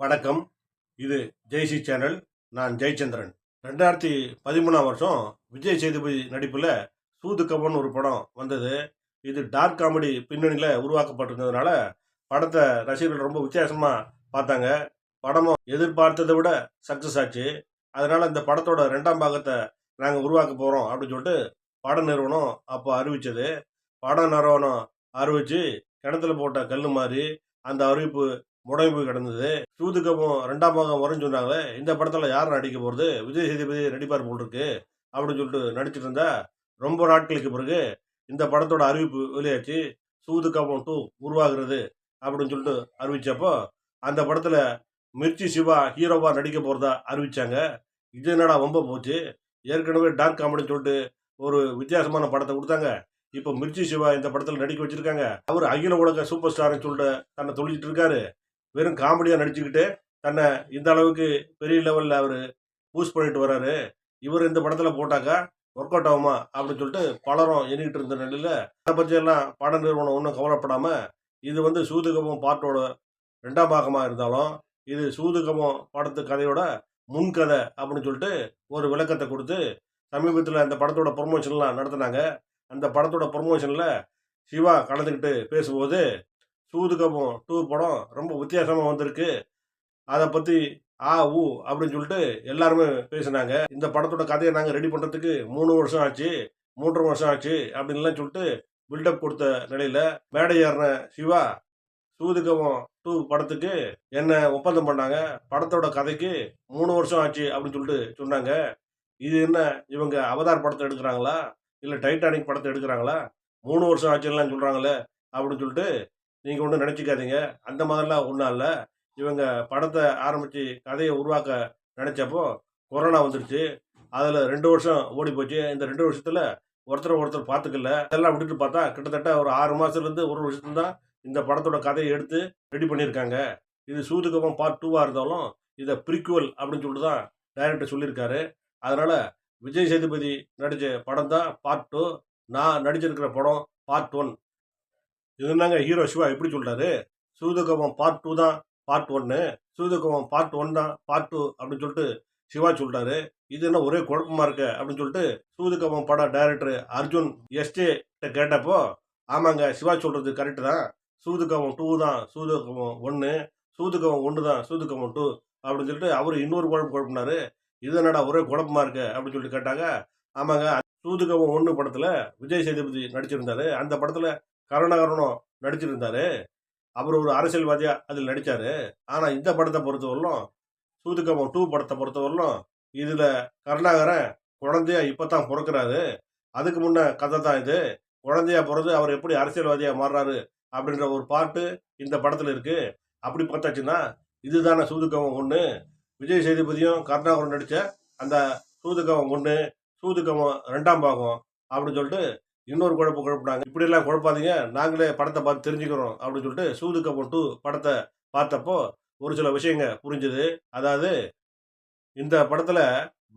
வணக்கம். இது ஜெய்சி சேனல். நான் ஜெயச்சந்திரன். ரெண்டாயிரத்தி பதிமூணாம் வருஷம் விஜய் சேதுபதி நடிப்பில் சூது கபன் ஒரு படம் வந்தது. இது டார்க் காமெடி பின்னணியில் உருவாக்கப்பட்டிருந்ததுனால படத்தை ரசிகர்கள் ரொம்ப வித்தியாசமாக பார்த்தாங்க. படமும் எதிர்பார்த்ததை விட சக்ஸஸ் ஆச்சு. அதனால் இந்த படத்தோட ரெண்டாம் பாகத்தை நாங்கள் உருவாக்க போகிறோம் அப்படின்னு சொல்லிட்டு பட நிறுவனம் அப்போ அறிவித்தது பட நிறுவனம் அறிவித்து கிணத்துல போட்ட கல் மாதிரி அந்த அறிவிப்பு முடங்கி போய் கிடந்தது. சூதுக்கமும் ரெண்டாம் பாகம் வரும்னு சொன்னாங்களே இந்த படத்தில் யார் நடிக்க போகிறது விஜய் சேதுபதி நடிப்பார் போல் இருக்கு அப்படின்னு சொல்லிட்டு நடிச்சிட்டு இருந்தா ரொம்ப நாட்களுக்கு பிறகு இந்த படத்தோட அறிவிப்பு வெளியாச்சு. கபம் டூ உருவாகிறது அப்படின்னு சொல்லிட்டு அறிவித்தப்போ அந்த படத்தில் மிர்ச்சி சிவா ஹீரோவா நடிக்க போகிறதா அறிவித்தாங்க இது என்னடா ரொம்ப போச்சு? ஏற்கனவே டார்க் காமெடின்னு சொல்லிட்டு ஒரு வித்தியாசமான படத்தை கொடுத்தாங்க. இப்போ மிர்ச்சி சிவா இந்த படத்தில் நடிக்க வச்சிருக்காங்க. அவர் அகில உலக சூப்பர் ஸ்டார்னு சொல்லிட்டு தன்னை தொழிச்சிட்டு இருக்காரு. வெறும் காமெடியாக நடிச்சுக்கிட்டு தன்னை இந்த அளவுக்கு பெரிய லெவலில் அவர் பூஸ்ட் பண்ணிட்டு வர்றாரு. இவர் இந்த படத்தில் போட்டாக்கா ஒர்க் அவுட் ஆகுமா? அப்படின்னு சொல்லிட்டு பலரும் எண்ணிக்கிட்டு இருந்த நிலையில் அதை பற்றியெல்லாம் பட நிறுவனம் ஒன்றும் கவலைப்படாமல் இது வந்து சூதுகமம் பாட்டோட ரெண்டாம் பாகமாக இருந்தாலும் இது சூதுகமம் படத்து கதையோட முன்கதை அப்படின்னு சொல்லிட்டு ஒரு விளக்கத்தை கொடுத்து சமீபத்தில் அந்த படத்தோட ப்ரொமோஷன்லாம் நடத்தினாங்க. அந்த படத்தோட ப்ரொமோஷனில் சிவா கலந்துக்கிட்டு பேசும்போது சூதுகமம் டூ படம் ரொம்ப வித்தியாசமாக வந்திருக்கு. அதை பற்றி ஆ ஊ அப்படின்னு சொல்லிட்டு எல்லாருமே பேசினாங்க. இந்த படத்தோட கதையை நாங்கள் ரெடி பண்ணுறதுக்கு மூணு வருஷம் ஆச்சு மூன்று வருஷம் ஆச்சு அப்படின்லாம் சொல்லிட்டு பில்டப் கொடுத்த நிலையில் மேடை ஏறின சிவா சூதுகமம் டூ படத்துக்கு என்ன ஒப்பந்தம் பண்ணாங்க? படத்தோட கதைக்கு மூணு வருஷம் ஆச்சு அப்படின்னு சொல்லிட்டு சொன்னாங்க. இது என்ன இவங்க அவதார் படத்தை எடுக்கிறாங்களா? இல்லை டைட்டானிக் படத்தை எடுக்கிறாங்களா? மூணு வருஷம் ஆச்சுலாம் சொல்கிறாங்களே அப்படின்னு சொல்லிட்டு நீங்கள் ஒன்றும் நினச்சிக்காதீங்க. அந்த மாதிரிலாம் ஒன்றும் இல்லை. இவங்க படத்தை ஆரம்பித்து கதையை உருவாக்க நினச்சப்போ கொரோனா வந்துருச்சு. அதில் ரெண்டு வருஷம் ஓடி போச்சு இந்த ரெண்டு வருஷத்தில் ஒருத்தர் ஒருத்தர் பார்த்துக்கல. அதெல்லாம் விட்டுட்டு பார்த்தா கிட்டத்தட்ட ஒரு ஆறு மாதத்துலேருந்து ஒரு வருஷத்துல தான் இந்த படத்தோட கதையை எடுத்து ரெடி பண்ணியிருக்காங்க. இது சூதுகமம் பார்ட் டூவாக இருந்தாலும் இதை ப்ரிக்குவல் அப்படின்னு சொல்லிட்டு தான் டைரக்டர் சொல்லியிருக்காரு. அதனால் விஜய் சேதுபதி நடித்த படம் தான் பார்ட் டூ நான் நடிச்சிருக்கிற படம் பார்ட் ஒன் இதுனாங்க ஹீரோ சிவா எப்படி சொல்கிறாரு சூதுகமம் பார்ட் டூ தான் பார்ட் ஒன்று சூதுகமம் பார்ட் ஒன் தான் பார்ட் டூ அப்படின்னு சொல்லிட்டு சிவா சொல்கிறாரு இது என்ன ஒரே குழப்பமா இருக்கு அப்படின்னு சொல்லிட்டு சூதுகமம் பட டைரக்டர் அர்ஜுன் எஸ்டேட்ட கேட்டப்போ ஆமாங்க சிவா சொல்கிறது கரெக்டு தான். சூதுகமம் டூ தான் சூதுகமம் ஒன்று சூதுகமம் ஒன்று தான் சூதுகமம் டூ அப்படின்னு சொல்லிட்டு அவர் இன்னொரு குழப்பம் குழப்பினாரு. இது என்னடா ஒரே குழப்பமா இருக்கு அப்படின்னு சொல்லிட்டு கேட்டாங்க. ஆமாங்க சூதுகமம் ஒன்று படத்தில் விஜய் சேதுபதி நடிச்சிருந்தாரு. அந்த படத்தில் கருணாகரனும் நடிச்சிருந்தாரு. அவர் ஒரு அரசியல்வாதியா அதில் நடிச்சாரு. ஆனா இந்த படத்தை பொறுத்தவரையிலும் சூதுகமம் டூ படத்தை பொறுத்தவரையிலும் இதுல கருணாகரன் குழந்தையா இப்பதான் பிறக்கிறாரு. அதுக்கு முன்ன கதை தான் இது. குழந்தையா பிறந்து அவர் எப்படி அரசியல்வாதியா மாறுறாரு அப்படின்ற ஒரு பாட்டு இந்த படத்துல இருக்கு. அப்படி பார்த்தாச்சுன்னா இதுதானே சூதுகமம் ஒன்று விஜய் சேதுபதியும் கருணாகரன் நடிச்ச அந்த சூதுகமம் ஒன்று சூதுகமம் ரெண்டாம் பாகம் அப்படின்னு சொல்லிட்டு இன்னொரு குழப்ப குழப்பினாங்க. இப்படியெல்லாம் குழப்பாதீங்க. நாங்களே படத்தை பார்த்து தெரிஞ்சுக்கிறோம் அப்படின்னு சொல்லிட்டு சூதுகமம் டூ படத்தை பார்த்தப்போ ஒரு சில விஷயங்க புரிஞ்சுது. அதாவது இந்த படத்தில்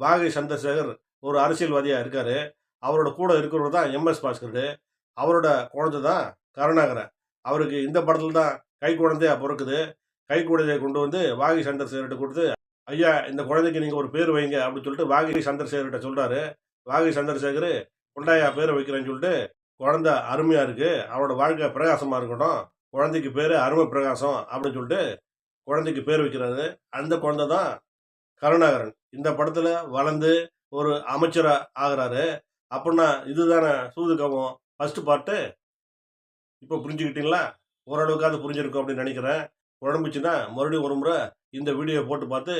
வாகை சந்திரசேகர் ஒரு அரசியல்வாதியாக இருக்கார். அவரோட கூட இருக்கிறவர் தான் எம்எஸ் பாஸ்கர். அவரோட குழந்தை தான் கருணாகரன் அவருக்கு இந்த படத்தில் தான் கை குழந்தையா பிறக்குது. கை குழந்தையை கொண்டு வந்து வாகை சந்திரசேகர்கிட்ட கொடுத்து ஐயா இந்த குழந்தைக்கு நீங்கள் ஒரு பேர் வைங்க அப்படின்னு சொல்லிட்டு வாகி சந்திரசேகர்கிட்ட சொல்கிறாரு வாகை சந்திரசேகர் கொண்டாயா பேரை வைக்கிறேன்னு சொல்லிட்டு குழந்தை அருமையாக இருக்குது அவரோட வாழ்க்கை பிரகாசமாக இருக்கட்டும். குழந்தைக்கு பேர் அருமை பிரகாசம் அப்படின்னு சொல்லிட்டு குழந்தைக்கு பேர் வைக்கிறாரு. அந்த குழந்தை தான் கருணாகரன். இந்த படத்தில் வளர்ந்து ஒரு அமைச்சராக ஆகிறாரு. அப்படின்னா இதுதானே சூதுகவம் ஃபஸ்ட்டு பார்ட்டு இப்போ புரிஞ்சுக்கிட்டீங்களா? ஓரளவுக்காவது புரிஞ்சிருக்கும் அப்படின்னு நினைக்கிறேன். குழம்புச்சுன்னா மறுபடியும் ஒரு முறை இந்த வீடியோ போட்டு பார்த்து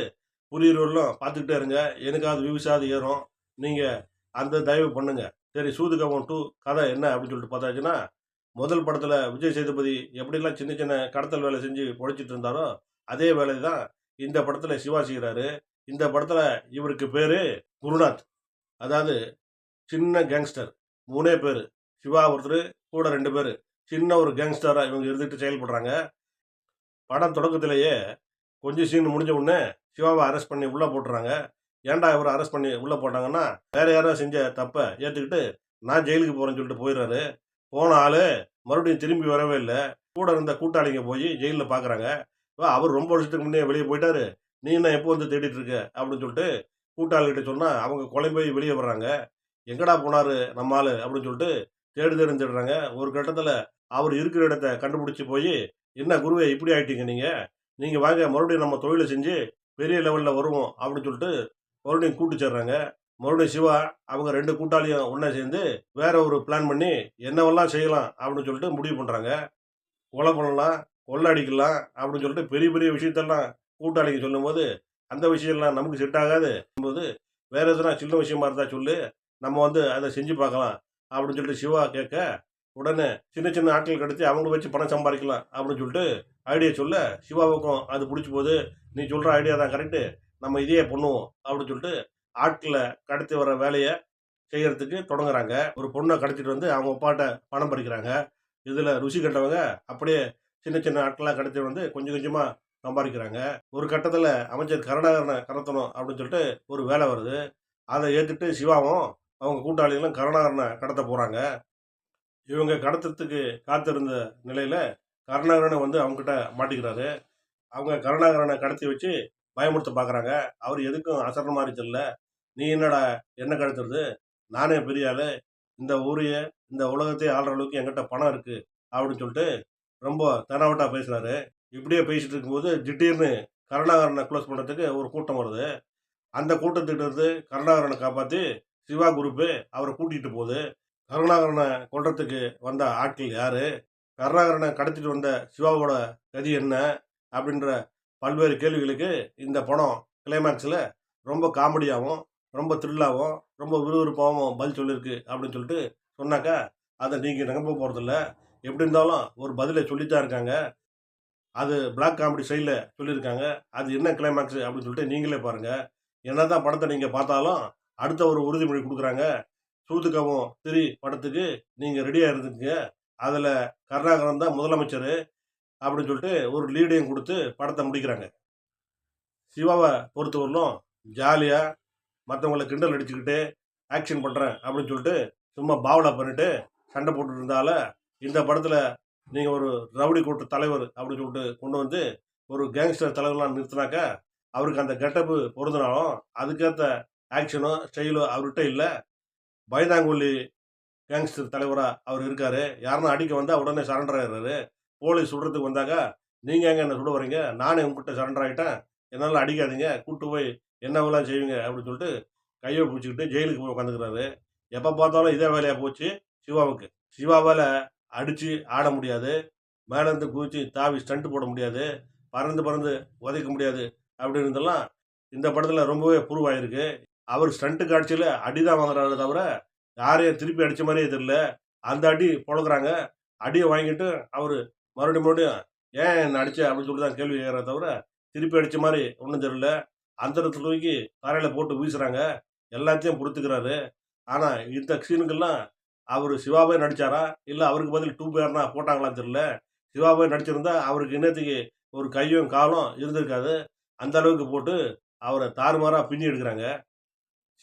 புரியுறவர்களும் பார்த்துக்கிட்டே இருங்க. எனக்காவது வியூஸாவது ஏறும். நீங்கள் அந்த தயவு பண்ணுங்கள் சரி சூதுகமம் டூ கதை என்ன அப்படின்னு சொல்லிட்டு பார்த்தாச்சுன்னா முதல் படத்தில் விஜய் சேதுபதி எப்படிலாம் சின்ன சின்ன கடத்தல் வேலை செஞ்சு பொழைச்சிட்டு இருந்தாரோ அதே வேலை தான் இந்த படத்தில் சிவா செய்கிறாரு இந்த படத்தில் இவருக்கு பேர் குருநாத். அதாவது சின்ன கேங்ஸ்டர் மூணே பேர். சிவா ஒருத்தர் கூட ரெண்டு பேர். சின்ன ஒரு கேங்ஸ்டராக இவங்க இருந்துட்டு செயல்படுறாங்க. படம் தொடக்கத்திலேயே கொஞ்சம் சீன் முடிஞ்ச உடனே சிவாவை அரெஸ்ட் பண்ணி உள்ளே போட்டுறாங்க. ஏன்டா இவரை அரெஸ்ட் பண்ணி உள்ளே போட்டாங்கன்னா வேற யாரோ செஞ்ச தப்பை ஏற்றுக்கிட்டு நான் ஜெயிலுக்கு போகிறேன்னு சொல்லிட்டு போயிடுறாரு. போன ஆள் மறுபடியும் திரும்பி வரவே இல்லை. கூட இருந்த கூட்டாளிங்க போய் ஜெயிலில் பார்க்குறாங்க அவர் ரொம்ப வருஷத்துக்கு முன்னே வெளியே போயிட்டாரு. நீ என்ன எப்போ வந்து தேடிட்டு இருக்க? அப்படின்னு சொல்லிட்டு கூட்டாளிகிட்ட சொன்னால் அவங்க கொலை போய் வெளியே வர்றாங்க. எங்கடா போனார் நம்ம ஆள்? அப்படின்னு சொல்லிட்டு தேடி தேடி தேடுறாங்க. ஒரு கட்டத்தில் அவர் இருக்கிற இடத்த கண்டுபிடிச்சி போய் என்ன குருவே இப்படி ஆயிட்டீங்க நீங்கள் நீங்கள் வாங்க மறுபடியும் நம்ம தொழிலை செஞ்சு பெரிய லெவலில் வருவோம். அப்படின்னு சொல்லிட்டு மறுபடியும் கூட்டு சேர்றாங்க. மறுபடியும் சிவா அவங்க ரெண்டு கூட்டாளியும் ஒன்றா சேர்ந்து வேற ஒரு பிளான் பண்ணி என்னவெல்லாம் செய்யலாம் அப்படின்னு சொல்லிட்டு முடிவு பண்ணுறாங்க கொலை பண்ணலாம் கொள்ளை அடிக்கலாம் அப்படின்னு சொல்லிட்டு பெரிய பெரிய விஷயத்தெல்லாம் கூட்டாளிக்கு சொல்லும்போது அந்த விஷயம்லாம் நமக்கு செட் ஆகாது. போது வேறு எதுனா சின்ன விஷயமா இருந்தால் சொல்லு நம்ம வந்து அதை செஞ்சு பார்க்கலாம் அப்படின்னு சொல்லிட்டு சிவா கேட்க உடனே சின்ன சின்ன ஆட்கள் கிடைச்சி அவங்கள வச்சு பணம் சம்பாதிக்கலாம் அப்படின்னு சொல்லிட்டு ஐடியா சொல்ல சிவாவுக்கும் அது பிடிச்சி போகுது நீ சொல்கிற ஐடியா தான் கரெக்டு நம்ம இதையே பண்ணுவோம் அப்படின்னு சொல்லிட்டு ஆட்களை கடத்தி வர வேலையை செய்கிறதுக்கு தொடங்குறாங்க. ஒரு பொண்ணை கடத்திட்டு வந்து அவங்க அப்பாட்ட பணம் பறிக்கிறாங்க. இதில் ருசி கண்டவங்க அப்படியே சின்ன சின்ன ஆட்களாக கடத்திட்டு வந்து கொஞ்சம் கொஞ்சமாக சம்பாதிக்கிறாங்க. ஒரு கட்டத்தில் அமைச்சர் கருணாகரனை கடத்தணும் அப்படின்னு சொல்லிட்டு ஒரு வேலை வருது. அதை ஏற்றுட்டு சிவாவும் அவங்க கூட்டாளிகளும் கருணாகரனை கடத்த போகிறாங்க இவங்க கடத்துறதுக்கு காத்திருந்த நிலையில் கருணாகரனை வந்து அவங்ககிட்ட மாட்டிக்கிறாரு. அவங்க கருணாகரனை கடத்தி வச்சு பயமுறுத்த பார்க்குறாங்க அவர் எதுக்கும் அசர்ற மாதிரி தெரியல. நீ என்னடா என்ன கழுத்துறது நானே பெரிய ஆளு. இந்த ஊரையே இந்த உலகத்தையே ஆள்ற அளவுக்கு என்கிட்ட பணம் இருக்குது அப்படின்னு சொல்லிட்டு ரொம்ப தனாவட்டாக பேசுகிறாரு இப்படியே பேசிட்டு இருக்கும்போது திடீர்னு கருணாகரனை க்ளோஸ் பண்ணுறதுக்கு ஒரு கூட்டம் வருது. அந்த கூட்டத்திட்ட இருந்து கருணாகரனை காப்பாற்றி சிவா குரூப்பு அவரை கூட்டிகிட்டு போகுது. கருணாகரனை கொள்றதுக்கு வந்த ஆட்கள் யார்? கருணாகரனை கடத்திட்டு வந்த சிவாவோட கதி என்ன? அப்படின்ற பல்வேறு கேள்விகளுக்கு இந்த படம் கிளைமேக்ஸில் ரொம்ப காமெடியாகவும் ரொம்ப த்ரில்லாகவும் ரொம்ப விறுவிறுப்பாகவும் பதில் சொல்லியிருக்கு அப்படின்னு சொல்லிட்டு சொன்னாக்கா அதை நீங்கள் நம்ப போகிறதில்ல எப்படி இருந்தாலும் ஒரு பதிலை சொல்லித்தான் இருக்காங்க. அது பிளாக் காமெடி சைடில் சொல்லியிருக்காங்க. அது என்ன கிளைமேக்ஸ் அப்படின்னு சொல்லிட்டு நீங்களே பாருங்கள் என்ன தான் படத்தை நீங்கள் பார்த்தாலும் அடுத்த ஒரு உறுதிமொழி கொடுக்குறாங்க. சூதுக்கவும் திரி படத்துக்கு நீங்கள் ரெடியாக இருந்துக்குங்க. அதில் கருணாகரன் தான் முதலமைச்சர். அப்படின்னு சொல்லிட்டு ஒரு லீடையும் கொடுத்து படத்தை முடிக்கிறாங்க. சிவாவை பொறுத்தவரையிலும் ஜாலியாக மற்றவங்கள கிண்டல் அடிச்சுக்கிட்டு ஆக்ஷன் பண்ணுறேன் அப்படின்னு சொல்லிட்டு சும்மா பாவலா பண்ணிட்டு சண்டை போட்டுட்டு இருந்தால இந்த படத்தில் நீங்கள் ஒரு ரவுடி கூட்டு தலைவர் அப்படின்னு சொல்லிட்டு கொண்டு வந்து ஒரு கேங்ஸ்டர் தலைவர்லாம் நிறுத்தினாக்கா அவருக்கு அந்த கெட்டப்பு பொருந்தினாலும் அதுக்கேற்ற ஆக்ஷனோ ஸ்டைலோ அவர்கிட்ட இல்லை. பயந்தாங்குள்ளி கேங்ஸ்டர் தலைவராக அவர் இருக்கார். யாருன்னா அடிக்க வந்தால் உடனே சரண்டர் ஆயிடுறாரு. போலீஸ் சுடுறதுக்கு வந்தாக்கா நீங்கள் எங்கே என்ன சுட வரீங்க நானே உங்ககிட்ட சரண்டர் ஆகிட்டேன். என்னால் அடிக்காதீங்க. கூப்பிட்டு போய் என்னவெல்லாம் செய்வீங்க? அப்படின்னு சொல்லிட்டு கையை பிடிச்சிக்கிட்டு ஜெயிலுக்கு போய் உட்காந்துக்கிறாரு எப்போ பார்த்தாலும் இதே வேலையாக போச்சு சிவாவுக்கு. சிவாவால் அடித்து ஆட முடியாது. மேலேருந்து குதித்து தாவி ஸ்டண்ட் போட முடியாது. பறந்து பறந்து உதைக்க முடியாது. அப்படின்றதெல்லாம் இந்த படத்தில் ரொம்பவே ப்ரூவ் அவர் ஸ்டண்ட்டு காட்சியில் அடி தான் வாங்குறாரு தவிர யாரையும் திருப்பி அடித்த மாதிரியே தெரியல. அந்த அடி பொழக்கிறாங்க. அடியை வாங்கிட்டு அவர் மறுபடியும் மறுபடியும் ஏன் என்ன அடிச்ச அப்படின்னு சொல்லி தான் கேள்வி கேட்குற தவிர திருப்பி அடித்த மாதிரி ஒன்றும் தெரியல. அந்த தூக்கி காரையில் போட்டு வீசுகிறாங்க எல்லாத்தையும் பொறுத்துக்கிறாரு. ஆனால் இந்த சீனுக்கெல்லாம் அவர் சிவாவே நடித்தாரா இல்லை அவருக்கு பதில் டூ பேர்னா போட்டாங்களான்னு தெரியல. சிவாவே நடிச்சிருந்தா அவருக்கு இன்னத்துக்கு ஒரு கையும் காலும் இருந்திருக்காது. அந்த அளவுக்கு போட்டு அவரை தாறுமாறாக பின்னி எடுக்கிறாங்க.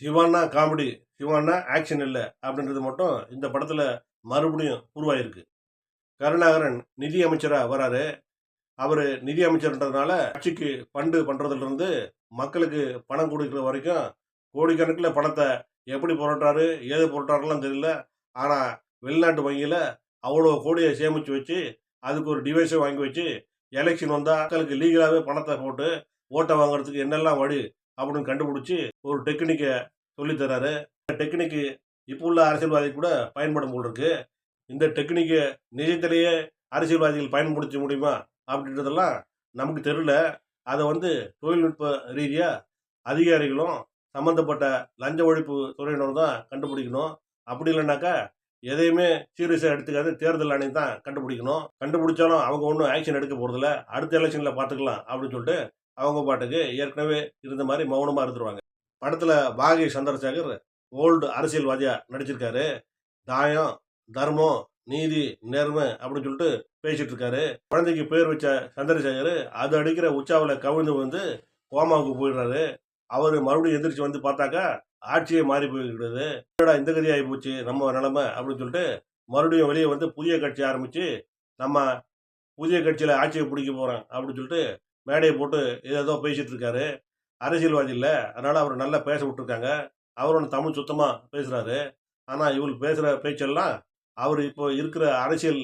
சிவான்னா காமெடி சிவான்னா ஆக்ஷன் இல்லை அப்படின்றது மட்டும் இந்த படத்தில் மறுபடியும் உருவாயிருக்கு. கருணாகரன் நிதி அமைச்சராக வராரு. அவர் நிதி அமைச்சர்ன்றதுனால கட்சிக்கு ஃபண்டு பண்ணுறதுலேருந்து மக்களுக்கு பணம் கொடுக்குற வரைக்கும் கோடிக்கணக்கில் பணத்தை எப்படி புரட்டுறாரு ஏது புரட்டாருலாம் தெரியல. ஆனால் வெளிநாட்டு வங்கியில் அவ்வளோ கோடியை சேமித்து வச்சு அதுக்கு ஒரு டிவைஸை வாங்கி வச்சு எலெக்ஷன் வந்தால் மக்களுக்கு லீகலாகவே பணத்தை போட்டு ஓட்டை வாங்குறதுக்கு என்னெல்லாம் வழி அப்படின்னு கண்டுபிடிச்சி ஒரு டெக்னிக்கை சொல்லித்தராரு. இந்த டெக்னிக்கு இப்போ உள்ள அரசியல்வாதி கூட பயன்படும் போல் இருக்குது இந்த டெக்னிக்கை நிஜத்திலேயே அரசியல்வாதிகள் பயன்படுத்த முடியுமா? அப்படின்றதெல்லாம் நமக்கு தெரியல. அதை வந்து தொழில்நுட்ப ரீதியாக அதிகாரிகளும் சம்மந்தப்பட்ட லஞ்ச ஒழிப்பு துறையினரும் தான் கண்டுபிடிக்கணும். அப்படி இல்லைனாக்கா எதையுமே சீரியஸாக எடுத்துக்காது தேர்தல் ஆணையம் தான் கண்டுபிடிக்கணும். கண்டுபிடிச்சாலும் அவங்க ஒன்றும் ஆக்ஷன் எடுக்க போகிறதில்ல அடுத்த எலெக்ஷனில் பார்த்துக்கலாம் அப்படின்னு சொல்லிட்டு அவங்க பாட்டுக்கு ஏற்கனவே இருந்த மாதிரி மௌனமாக இருந்துருவாங்க. படத்தில் பாகி சந்திரசேகர் ஓல்டு அரசியல்வாதியாக நடிச்சிருக்காரு. தாயம் தர்மம் நீதி நேர்மை அப்படின்னு சொல்லிட்டு பேசிட்டு இருக்காரு. குழந்தைக்கு பேர் வச்ச சந்திரசேகர் அது அடிக்கிற உச்சாவில் கவிழ்ந்து வந்து கோமாவுக்கு போயிடுறாரு. அவர் மறுபடியும் எந்திரிச்சு வந்து பார்த்தாக்கா ஆட்சியே மாறி போய்கிடுது என்னடா இந்த கதி ஆகி போச்சு நம்ம நிலமை அப்படின்னு சொல்லிட்டு மறுபடியும் வெளியே வந்து புதிய கட்சி ஆரம்பித்து நம்ம புதிய கட்சியில் ஆட்சியை பிடிக்க போகிறோம் அப்படின்னு சொல்லிட்டு மேடையை போட்டு ஏதோ பேசிகிட்டு இருக்காரு. அரசியல்வாதி இல்லை அதனால் அவர் நல்லா பேச விட்டுருக்காங்க. அவரோட தமிழ் சுத்தமாக பேசுகிறாரு ஆனால் இவள் பேசுகிற பேச்செல்லாம் அவர் இப்போ இருக்கிற அரசியல்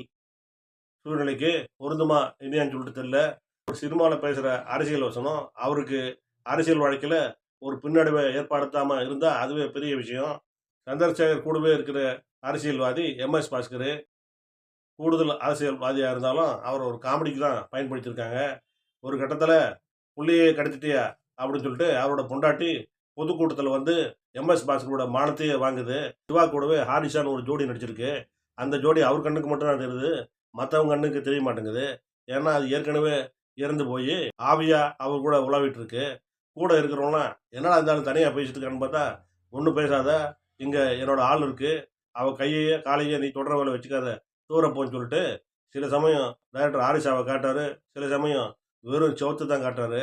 சூழ்நிலைக்கு பொருந்துமா இல்லையான்னு சொல்லிட்டு தெரியல. ஒரு சினிமாவில் பேசுகிற அரசியல் வசனம் அவருக்கு அரசியல் வாழ்க்கையில் ஒரு பின்னடைவை ஏற்படுத்தாமல் இருந்தால் அதுவே பெரிய விஷயம். சந்திரசேகர் கூடவே இருக்கிற அரசியல்வாதி எம்எஸ் பாஸ்கர் கூடுதல் அரசியல்வாதியாக இருந்தாலும் அவர் ஒரு காமெடிக்கு தான் பயன்படுத்தியிருக்காங்க. ஒரு கட்டத்தில் புள்ளியை கடத்திட்டியா அப்படின்னு சொல்லிட்டு அவரோட பொண்டாட்டி பொதுக்கூட்டத்தில் வந்து எம்எஸ் பாஸ்கரோட மானத்தையே வாங்குது. சிவா கூடவே ஹாரிஷான்னு ஒரு ஜோடி நடிச்சிருக்கு. அந்த ஜோடி அவர் கண்ணுக்கு மட்டும் தான் தெரியுது. மற்றவங்க கண்ணுக்கு தெரிய மாட்டேங்குது. ஏன்னா அது ஏற்கனவே இறந்து போய் ஆவியா அவர் கூட உலாவிட்டு இருக்கு கூட இருக்கிறவங்களாம் என்னடா இருந்தாலும் தனியாக பேசிட்டு இருக்கான்னு பார்த்தா ஒன்றும் பேசாத. இங்கே என்னோட ஆள் இருக்குது அவள் கையையே காலையே நீ தொடர வேலை வச்சுக்காத. தூரப்போன்னு போன்னு சொல்லிட்டு சில சமயம் டைரக்டர் ஆரிஷாவை காட்டாரு சில சமயம் வெறும் சோத்து தான் காட்டுறாரு.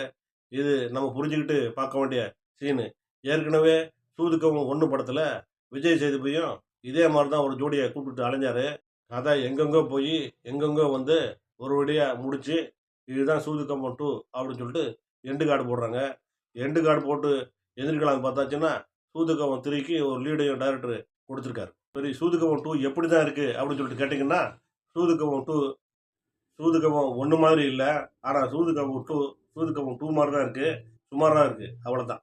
இது நம்ம புரிஞ்சுக்கிட்டு பார்க்க வேண்டிய சீனு ஏற்கனவே சூதுக்கவும் ஒன்று படத்தில் விஜய் சேதுபதியும் இதே மாதிரி தான் ஒரு ஜோடியை கூப்பிட்டு அலைஞ்சாரு. கதை எங்கெங்கோ போய் எங்கெங்கோ வந்து ஒரு வழியாக முடித்து இதுதான் சூது கம்பம் டூ அப்படின்னு சொல்லிட்டு எண்டு கார்டு போடுறாங்க. எண்டு கார்டு போட்டு எதிர்க்கலாம்னு பார்த்தாச்சுன்னா சூதுக்கம்பம் திரிக்கு ஒரு லீடையும் டைரக்டர் கொடுத்துருக்காரு. சரி சூதுக்கம்பம் டூ எப்படி தான் இருக்குது அப்படின்னு சொல்லிட்டு கேட்டிங்கன்னா சூதுக்கம்பம் டூ சூதுக்கம்பம் ஒன்று மாதிரி இல்லை. ஆனால் சூதுக்கம்பம் டூ சூதுக்கம்பம் டூ மாதிரி தான் இருக்குது சுமாராக இருக்குது அவ்வளோதான்